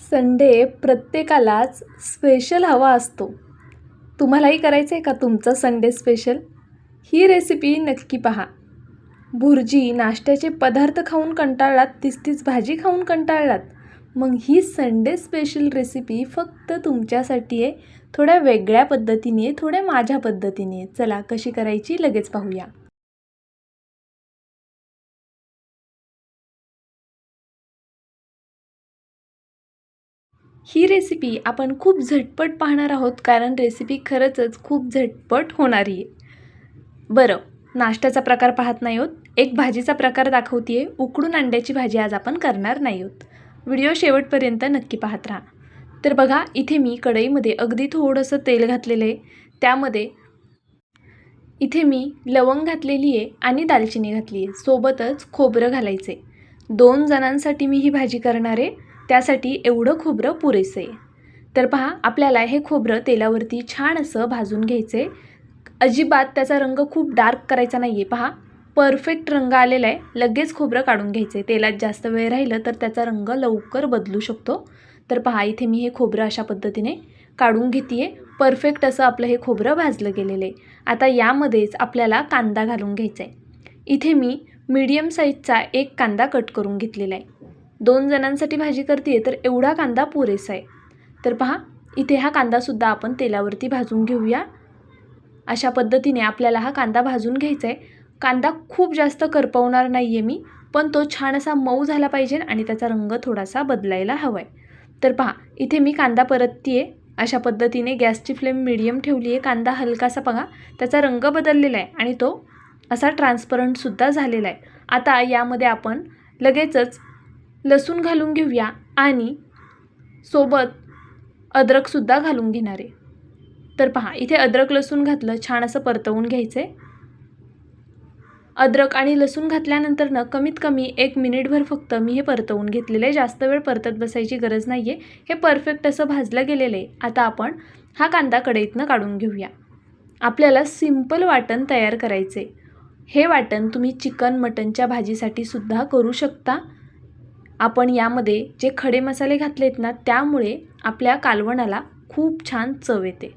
Sunday प्रत्येकालाच special हवा असतो. तुम्हालाही करायचं आहे का तुमचं संडे स्पेशल ही रेसिपी नक्की पहा. भुर्जी नाश्त्याचे पदार्थ खाऊन कंटाळलात तीच तीच भाजी खाऊन कंटाळलात. मग ही संडे स्पेशल रेसिपी फक्त तुमच्यासाठी आहे थोड्या वेगळ्या पद्धतीने आहे थोड्या माझ्या पद्धतीने. आहे चला कशी करायची? लगेच पाहूया. ही रेसिपी आपण खूप झटपट पाहणार आहोत कारण रेसिपी खरंचच खूप झटपट होणारी आहे. बरं नाश्त्याचा प्रकार पाहत नाही आहोत एक भाजीचा प्रकार दाखवते आहे उकडून अंड्याची भाजी आज आपण करणार नाही आहोत व्हिडिओ शेवटपर्यंत नक्की पाहत राहा. तर बघा इथे मी कढईमध्ये अगदी थोडंसं तेल घातलेलं आहे. त्यामध्ये इथे मी लवंग घातलेली आहे आणि दालचिनी घातली आहे. सोबतच खोबरं घालायचं आहे दोन जणांसाठी मी ही भाजी करणार आहे. त्यासाठी एवढं खोबरं पुरेसं. आहे तर पहा आपल्याला हे खोबरं तेलावरती छान असं भाजून घ्यायचं आहे अजिबात त्याचा रंग खूप डार्क करायचा नाही आहे पहा. परफेक्ट रंग आलेला आहे. लगेच खोबरं काढून घ्यायचं आहे तेलात जास्त वेळ राहिलं तर त्याचा रंग लवकर बदलू शकतो. तर पहा इथे मी हे खोबरं अशा पद्धतीने काढून घेते आहे परफेक्ट असं आपलं हे खोबरं भाजलं गेलेलं आहे. आता यामध्येच आपल्याला कांदा घालून घ्यायचा आहे इथे मी मीडियम साईजचा एक कांदा कट करून घेतलेला आहे. दोन जणांसाठी भाजी करते तर एवढा कांदा पुरेसा आहे. तर पहा इथे हा कांदासुद्धा आपण तेलावरती भाजून घेऊया. अशा पद्धतीने आपल्याला हा कांदा भाजून घ्यायचा आहे कांदा खूप जास्त करपवणार नाही आहे मी पण तो छान असा मऊ झाला पाहिजे आणि त्याचा रंग थोडासा बदलायला हवा आहे तर पहा इथे मी कांदा परतते आहे अशा पद्धतीने गॅसची फ्लेम मिडियम ठेवली आहे कांदा हलकासा बघा त्याचा रंग बदललेला आहे आणि तो असा ट्रान्सपरंटसुद्धा झालेला आहे आता यामध्ये आपण लगेचच लसूण घालून घेऊया आणि सोबत अद्रकसुद्धा घालून घेणार आहे. तर पहा इथे अद्रक लसूण घातलं छान असं परतवून घ्यायचं आहे अद्रक आणि लसूण घातल्यानंतरनं कमीत कमी एक मिनिटभर फक्त मी हे परतवून घेतलेलं आहे. जास्त वेळ परतत बसायची गरज नाही आहे हे परफेक्ट असं भाजलं गेलेलं आहे. आता आपण हा कांदा कढईतनं काढून घेऊया. आपल्याला सिंपल वाटण तयार करायचे हे वाटण तुम्ही चिकन मटनच्या भाजीसाठी सुद्धा करू शकता. आपण यामध्ये जे खडे मसाले घातलेत ना त्यामुळे आपल्या कालवणाला खूप छान चव येते.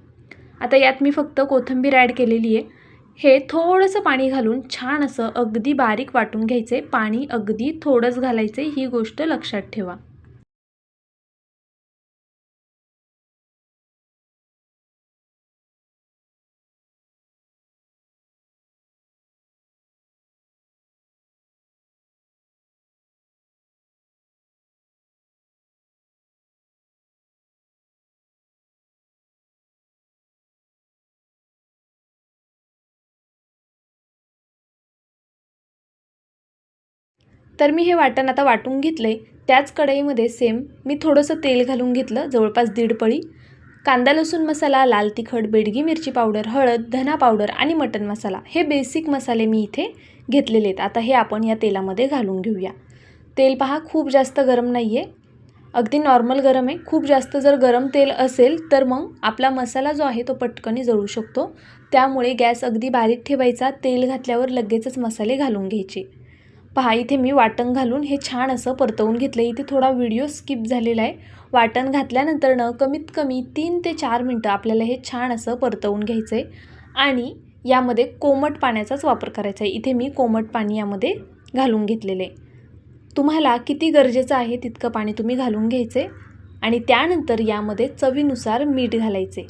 आता यात मी फक्त कोथिंबीर ॲड केलेली आहे. हे थोडंसं पाणी घालून छान असं अगदी बारीक वाटून घ्यायचे. पाणी अगदी थोडंच घालायचे. ही गोष्ट लक्षात ठेवा. तर मी हे वाटण आता वाटून घेतलं आहे त्याच कढईमध्ये सेम मी थोडंसं तेल घालून घेतलं जवळपास दीड पळी. कांदा लसूण मसाला लाल तिखट बेडगी मिरची पावडर हळद धना पावडर आणि मटन मसाला हे बेसिक मसाले मी इथे घेतलेले आहेत. आता हे आपण या तेलामध्ये घालून घेऊया. तेल पहा खूप जास्त गरम नाही आहे अगदी नॉर्मल गरम आहे. खूप जास्त जर गरम तेल असेल तर मग आपला मसाला जो आहे तो पटकनी जळू शकतो. त्यामुळे गॅस अगदी बारीक ठेवायचा तेल घातल्यावर लगेचच मसाले घालून घ्यायचे. पहा इथे मी वाटण घालून हे छान असं परतवून घेतलं इथे थोडा व्हिडिओ स्किप झालेला आहे. वाटण घातल्यानंतरनं कमीत कमी तीन ते चार मिनटं आपल्याला हे छान असं परतवून घ्यायचं आहे आणि यामध्ये कोमट पाण्याचाच वापर करायचा आहे इथे मी कोमट पाणी यामध्ये घालून घेतलेलं आहे तुम्हाला किती गरजेचं आहे तितकं पाणी तुम्ही घालून घ्यायचे आणि त्यानंतर यामध्ये चवीनुसार मीठ घालायचे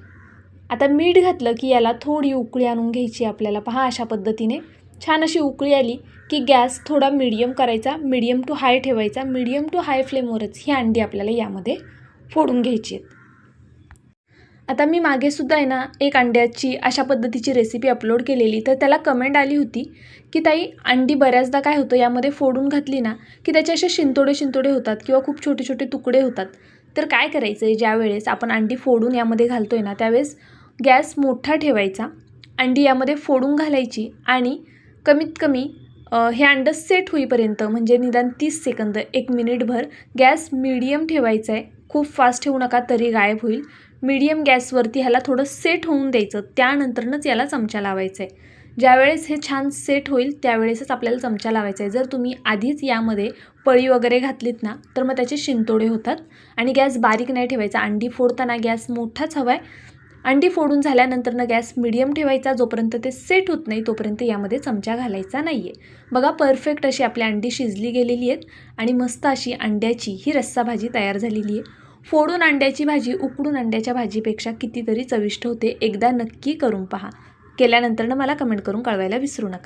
आता मीठ घातलं की याला थोडी उकळी आणून घ्यायची आपल्याला. पहा अशा पद्धतीने छान अशी उकळी आली की गॅस थोडा मिडियम करायचा मिडियम टू हाय ठेवायचा मिडियम टू हाय फ्लेमवरच ही अंडी आपल्याला यामध्ये फोडून घ्यायची आहेत. आता मी मागेसुद्धा आहे ना एक अंड्याची अशा पद्धतीची रेसिपी अपलोड केलेली. तर त्याला कमेंट आली होती की ताई अंडी बऱ्याचदा काय होतं यामध्ये फोडून घातली ना की त्याचे असे शिंतोडे शिंतोडे होतात किंवा खूप छोटे छोटे तुकडे होतात. तर काय करायचं आहे ज्यावेळेस आपण अंडी फोडून यामध्ये घालतो आहे ना त्यावेळेस गॅस मोठा ठेवायचा अंडी यामध्ये फोडून घालायची आणि कमीत कमी हे अंडं सेट होईपर्यंत म्हणजे निदान तीस सेकंद एक मिनिटभर गॅस मिडियम ठेवायचा आहे खूप फास्ट ठेवू नका तरी गायब होईल. मीडियम गॅसवरती ह्याला थोडं सेट होऊन द्यायचं. त्यानंतरनंच याला चमचा लावायचा आहे ज्यावेळेस हे छान सेट होईल त्यावेळेसच आपल्याला चमचा लावायचा आहे जर तुम्ही आधीच यामध्ये पळी वगैरे घातलीत ना तर मग त्याचे शिंतोडे होतात. आणि गॅस बारीक नाही ठेवायचा. अंडी फोडताना गॅस मोठाच हवा आहे अंडी फोडून झाल्यानंतरनं गॅस मिडियम ठेवायचा जोपर्यंत ते सेट होत नाही तोपर्यंत यामध्ये चमचा घालायचा नाही आहे बघा परफेक्ट अशी आपली अंडी शिजली गेलेली आहेत आणि मस्त अशी अंड्याची ही रस्सा भाजी तयार झालेली आहे. फोडून अंड्याची भाजी उकडून अंड्याच्या भाजीपेक्षा कितीतरी चविष्ट होते. एकदा नक्की करून पहा. केल्यानंतरनं मला कमेंट करून कळवायला विसरू नका.